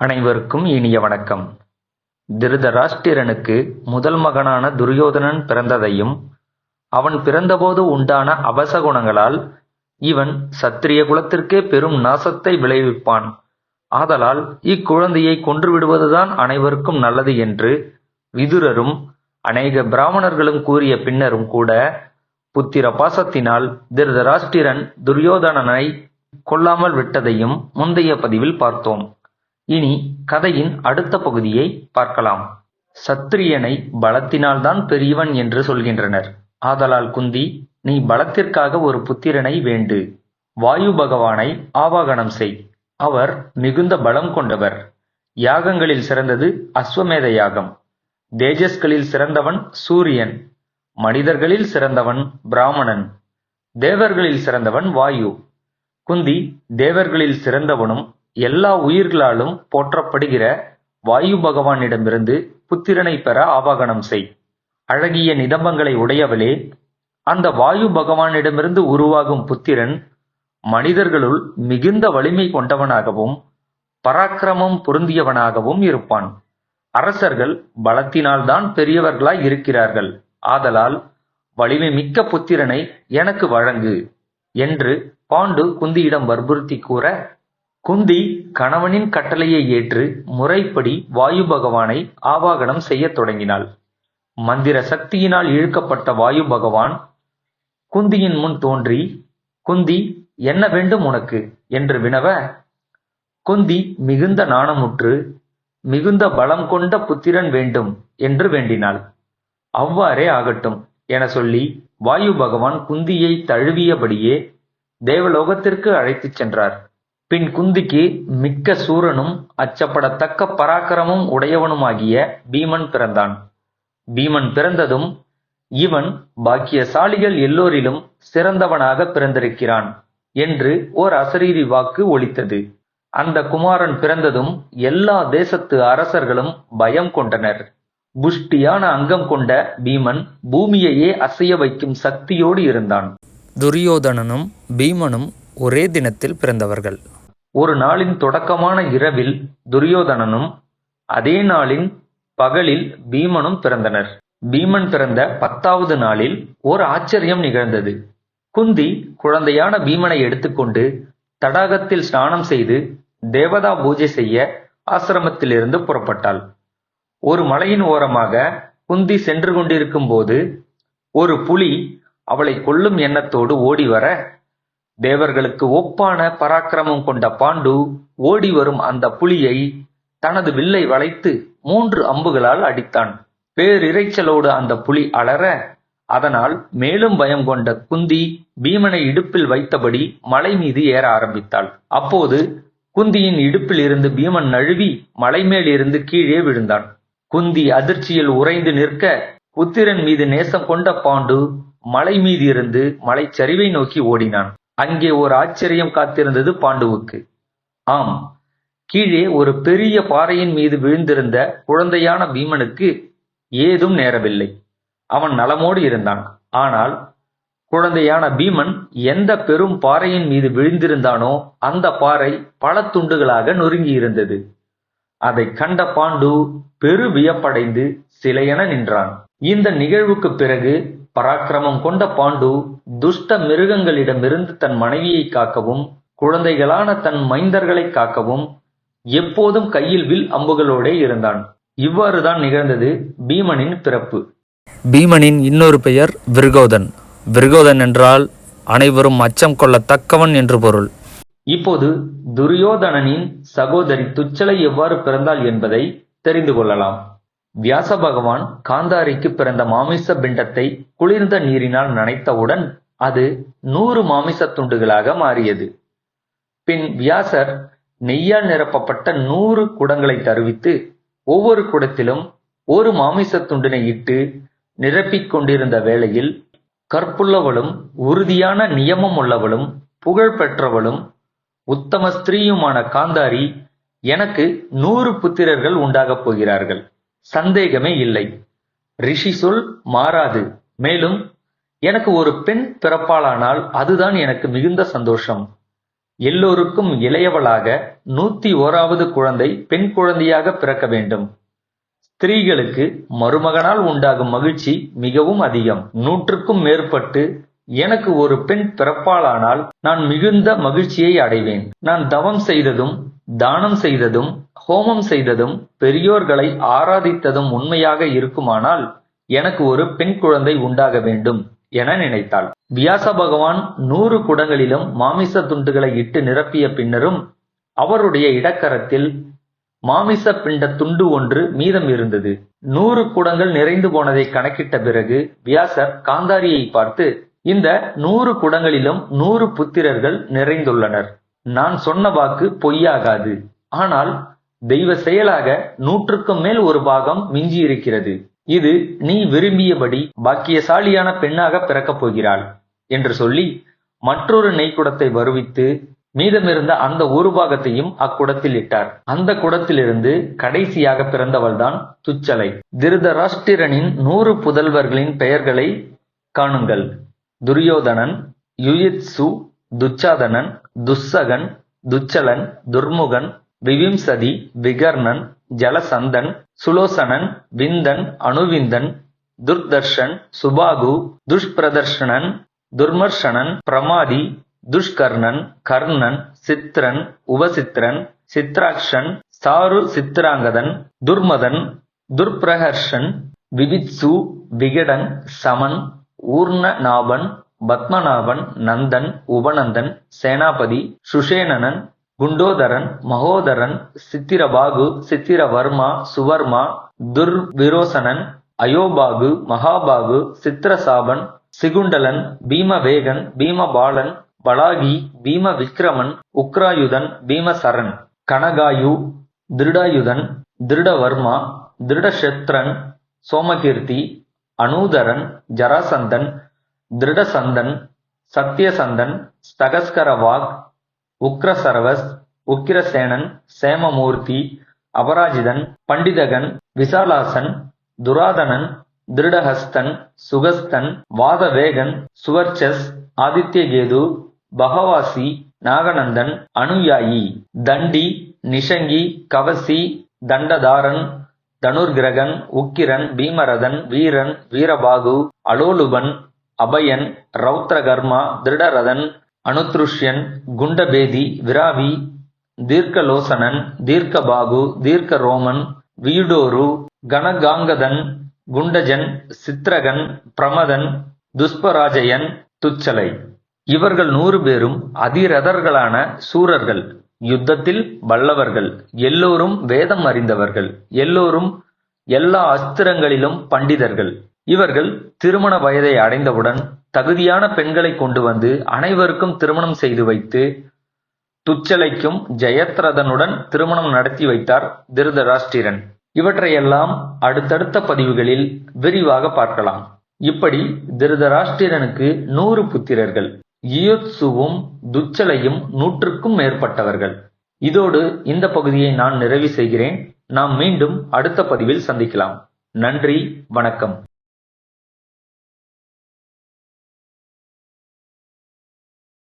அனைவருக்கும் இனிய வணக்கம். திருதராஷ்டிரனுக்கு முதல் மகனான துரியோதனன் பிறந்ததையும், அவன் பிறந்தபோது உண்டான அவசகுணங்களால் இவன் சத்திரிய குலத்திற்கே பெரும் நாசத்தை விளைவிப்பான். ஆதலால் இக்குழந்தையை கொன்றுவிடுவதுதான் அனைவருக்கும் நல்லது என்று விதுரரும் அநேக பிராமணர்களும் கூறிய பின்னரும் கூட, புத்திர பாசத்தினால் திருதராஷ்டிரன் துரியோதனனை கொல்லாமல் விட்டதையும் முந்தைய பதிவில் பார்த்தோம். இனி கதையின் அடுத்த பகுதியை பார்க்கலாம். சத்திரியனை பலத்தினால்தான் பெரியவன் என்று சொல்கின்றனர். ஆதலால் குந்தி, நீ பலத்திற்காக ஒரு புத்திரனை வேண்டு. வாயு பகவானை ஆவாகனம் செய். அவர் மிகுந்த பலம் கொண்டவர். யாகங்களில் சிறந்தது அஸ்வமேத யாகம். தேஜஸ்களில் சிறந்தவன் சூரியன். மனிதர்களில் சிறந்தவன் பிராமணன். தேவர்களில் சிறந்தவன் வாயு. குந்தி, தேவர்களில் சிறந்தவனும் எல்லா உயிர்களாலும் போற்றப்படுகிற வாயு பகவானிடமிருந்து புத்திரனைப் பெற ஆவாகனம் செய். அழகிய நிதம்பங்களை உடையவளே, அந்த வாயு பகவானிடமிருந்து உருவாகும் புத்திரன் மனிதர்களுள் மிகுந்த வலிமை கொண்டவனாகவும் பராக்கிரமம் பொருந்தியவனாகவும் இருப்பான். அரசர்கள் பலத்தினால்தான் பெரியவர்களாய் இருக்கிறார்கள். ஆதலால் வலிமை மிக்க புத்திரனை எனக்கு வழங்கு என்று பாண்டு குந்தியிடம் வற்புறுத்தி கூற, குந்தி கணவனின் கட்டளையை ஏற்று முறைப்படி வாயு பகவானை ஆவாகனம் செய்யத் தொடங்கினாள். மந்திர சக்தியினால் இழுக்கப்பட்ட வாயு பகவான் குந்தியின் முன் தோன்றி, குந்தி என்ன வேண்டும் உனக்கு? என்று வினவ, குந்தி மிகுந்த நாணமுற்று, மிகுந்த பலம் கொண்ட புத்திரன் வேண்டும் என்று வேண்டினாள். அவ்வாறே ஆகட்டும் என சொல்லி வாயு பகவான் குந்தியைத் தழுவியபடியே தேவலோகத்திற்கு அழைத்துச் சென்றார். பின் குந்திக்கு மிக்க சூரனும் அச்சப்படத்தக்க பராக்கிரமம் உடையவனுமாகிய பீமன் பிறந்தான். பீமன் பிறந்ததும், இவன் பாக்கியசாலிகள் எல்லோரிலும் சிறந்தவனாகப் பிறந்திருக்கிறான் என்று ஓர் அசரீரி வாக்கு ஒலித்தது. அந்தக் குமாரன் பிறந்ததும் எல்லா தேசத்து அரசர்களும் பயம் கொண்டனர். புஷ்டியான அங்கம் கொண்ட பீமன் பூமியையே அசைய வைக்கும் சக்தியோடு இருந்தான். துரியோதனனும் பீமனும் ஒரே தினத்தில் பிறந்தவர்கள். ஒரு நாளின் தொடக்கமான இரவில் துரியோதனனும், அதே நாளின் பகலில் பீமனும் பிறந்தனர். பீமன் பிறந்த பத்தாவது நாளில் ஓர் ஆச்சரியம் நிகழ்ந்தது. குந்தி குழந்தையான பீமனை எடுத்துக்கொண்டு தடாகத்தில் ஸ்நானம் செய்து தேவதா பூஜை செய்ய ஆசிரமத்திலிருந்து புறப்பட்டாள். ஒரு மலையின் ஓரமாக குந்தி சென்று கொண்டிருக்கும்போது, ஒரு புலி அவளைக் கொல்லும் எண்ணத்தோடு ஓடிவர, தேவர்களுக்கு ஒப்பான பராக்கிரமம் கொண்ட பாண்டு ஓடிவரும் அந்த புலியை தனது வில்லை வளைத்து மூன்று அம்புகளால் அடித்தான். பேரிரைச்சலோடு அந்த புலி அலற, அதனால் மேலும் பயம் கொண்ட குந்தி பீமனை இடுப்பில் வைத்தபடி மலை மீது ஏற ஆரம்பித்தாள். அப்போது குந்தியின் இடுப்பில் இருந்து பீமன் நழுவி மலைமேலிருந்து கீழே விழுந்தான். குந்தி அதிர்ச்சியில் உறைந்து நிற்க, புத்திரன் மீது நேசம் கொண்ட பாண்டு மலை மீதிருந்து மலைச்சரிவை நோக்கி ஓடினான். அங்கே ஒரு ஆச்சரியம் காத்திருந்தது பாண்டுவுக்கு. ஆம், கீழே ஒரு பெரிய பாறையின் மீது விழுந்திருந்த குழந்தையான பீமனுக்கு ஏதும் நேரவில்லை. அவன் நலமோடு இருந்தான். ஆனால் குழந்தையான பீமன் எந்த பெரும் பாறையின் மீது விழுந்திருந்தானோ அந்த பாறை பல துண்டுகளாக நொறுங்கியிருந்தது. அதைக் கண்ட பாண்டு பெரு வியப்படைந்து சிலையென நின்றான். இந்த நிகழ்வுக்குப் பிறகு பராக்கிரமம் கொண்ட பாண்டு துஷ்ட மிருகங்களிடமிருந்து தன் மனைவியைக் காக்கவும், குழந்தைகளான தன் மைந்தர்களைக் காக்கவும் எப்போதும் கையில் வில் அம்புகளோடே இருந்தான். இவ்வாறுதான் நிகழ்ந்தது பீமனின் பிறப்பு. பீமனின் இன்னொரு பெயர் விருகோதன். விருகோதன் என்றால் அனைவரும் அச்சம் கொள்ளத்தக்கவன் என்று பொருள். இப்போது துரியோதனனின் சகோதரி துச்சலை எவ்வாறு பிறந்தாள் என்பதை தெரிந்து கொள்ளலாம். வியாச பகவான் காந்தாரிக்கு பிறந்த மாமிச பிண்டத்தை குளிர்ந்த நீரினால் நனைத்தவுடன் அது நூறு மாமிசத் துண்டுகளாக மாறியது. பின் வியாசர் நெய்யால் நிரப்பப்பட்ட நூறு குடங்களைத் தருவித்து, ஒவ்வொரு குடத்திலும் ஒரு மாமிசத் துண்டினை இட்டு நிரப்பிக் கொண்டிருந்த வேளையில், கற்புள்ளவளும் உறுதியான நியமமுள்ளவளும் புகழ் பெற்றவளும் உத்தம ஸ்திரீயுமான காந்தாரி, எனக்கு நூறு புத்திரர்கள் உண்டாகப் போகிறார்கள். சந்தேகமே இல்லை. ரிஷி சொல் மாறாது. மேலும் எனக்கு ஒரு பெண் பிறப்பாளானால் அதுதான் எனக்கு மிகுந்த சந்தோஷம். எல்லோருக்கும் இளையவளாக நூத்தி ஓராவது குழந்தை பெண் குழந்தையாக பிறக்க வேண்டும் ஸ்திரீகளுக்கு மருமகனால் உண்டாகும் மகிழ்ச்சி மிகவும் அதிகம் நூற்றுக்கும் மேற்பட்டு எனக்கு ஒரு பெண் பிறப்பாளானால் நான் மிகுந்த மகிழ்ச்சியை அடைவேன் நான் தவம் செய்ததும் தானம் செய்ததும் ஹோமம் செய்ததும் பெரியோர்களை ஆராதித்ததும் உண்மையாக இருக்குமானால் எனக்கு ஒரு பெண் குழந்தை உண்டாக வேண்டும் என நினைத்தாள். வியாச பகவான் நூறு குடங்களிலும் மாமிச துண்டுகளை இட்டு நிரப்பிய பின்னரும் அவருடைய இடக்கரத்தில் மாமிச பிண்ட துண்டு ஒன்று மீதம் இருந்தது. நூறு குடங்கள் நிறைந்து போனதை கணக்கிட்ட பிறகு வியாசர் காந்தாரியை பார்த்து இந்த நூறு குடங்களிலும் நூறு புத்திரர்கள் நிறைந்துள்ளனர். நான் சொன்ன வாக்கு பொய்யாகாது. ஆனால் தெய்வ செயலாக நூற்றுக்கும் மேல் ஒரு பாகம் மிஞ்சி இருக்கிறது இது நீ விரும்பியபடி பாக்கியசாலியான பெண்ணாக பிறக்கப் போகிறாள் என்று சொல்லி மற்றொரு நெய்க்குடத்தை வருவித்து மீதமிருந்த அந்த ஒரு பாகத்தையும் அக்குடத்தில் இட்டார். அந்த குடத்திலிருந்து கடைசியாக பிறந்தவள்தான் துச்சலை. திருதராஷ்டிரனின் நூறு புதல்வர்களின் பெயர்களை காணுங்கள். துரியோதனன் யுயித்சு துச்சாதனன் துஸ்ஸகன் துச்சலன் துர்முகன் விவிம்சதி விகர்ணன் ஜலசந்தன் சுலோசனன் விந்தன் அணுவிந்தன் துர்தர்ஷன் சுபாகு துஷ்பிரதர்ஷனன் துர்மர்ஷனன் பிரமாதி துஷ்கர்ணன் கர்ணன் சித்ரன் உபசித்ரன் சித்ராக்ஷன் சாரு சித்ராங்கதன் துர்மதன் துர்பிரஹர்ஷன் விவித்சு விகடன் சமன் ஊர்ணநாபன் பத்மநாபன் நந்தன் உபநந்தன் சேனாபதி சுஷேனனன் குண்டோதரன் மகோதரன் சித்திரபாகு சித்திரவர்மா சுவர்மா துர்விரோசனன் அயோபாகு மகாபாகு சித்திரசாபன் சிகுண்டலன் பீமவேகன் பீமபாலன் பலாகி பீம விக்ரமன் உக்ராயுதன் பீமசரன் கனகாயு திருடாயுதன் திருடவர்மா திருடஷத்ரன் சோமகீர்த்தி அனூதரன் ஜராசந்தன் திருடசந்தன் சத்யசந்தன் ஸ்தகஸ்கரவாக் உக்ரசரவஸ் உக்கிரசேனன் சேமமூர்த்தி அபராஜிதன் பண்டிதகன் விசாலாசன் துராதனன் திருடஹஸ்தன் சுகஸ்தன் வாதவேகன் சுவர்ச்சஸ் ஆதித்யகேது பகவாசி நாகநந்தன் அனுயாயி தண்டி நிஷங்கி கவசி தண்டதாரன் தனுர்கிரகன் உக்கிரன் பீமரதன் வீரன் வீரபாகு அலோலுபன் அபயன் ரௌத்ரகர்மா திருடரதன் அனுத்ருஷ்யன் குண்டபேதி விராவி தீர்க்கலோசனன் தீர்க்கபாகு தீர்க்கரோமன் வீடோரு கனகாங்கதன் குண்டஜன் சித்ரகன் பிரமதன் துஷ்பராஜயன் துச்சலை. இவர்கள் நூறு பேரும் அதிரதர்களான சூரர்கள் யுத்தத்தில் வல்லவர்கள் எல்லோரும் வேதம் அறிந்தவர்கள் எல்லோரும் எல்லா அஸ்திரங்களிலும் பண்டிதர்கள். இவர்கள் திருமண வயதை அடைந்தவுடன் தகுதியான பெண்களை கொண்டு வந்து அனைவருக்கும் திருமணம் செய்து வைத்து துச்சலைக்கும் ஜெயத்ரதனுடன் திருமணம் நடத்தி வைத்தார் திருதராஷ்டிரன். இவற்றையெல்லாம் அடுத்தடுத்த பதிவுகளில் விரிவாக பார்க்கலாம். இப்படி திருதராஷ்டிரனுக்கு நூறு புத்திரர்கள் இயோத்சுவும் துச்சலையும் நூற்றுக்கும் மேற்பட்டவர்கள். இதோடு இந்த பகுதியை நான் நிறைவு செய்கிறேன். நாம் மீண்டும் அடுத்த பதிவில் சந்திக்கலாம். நன்றி வணக்கம்.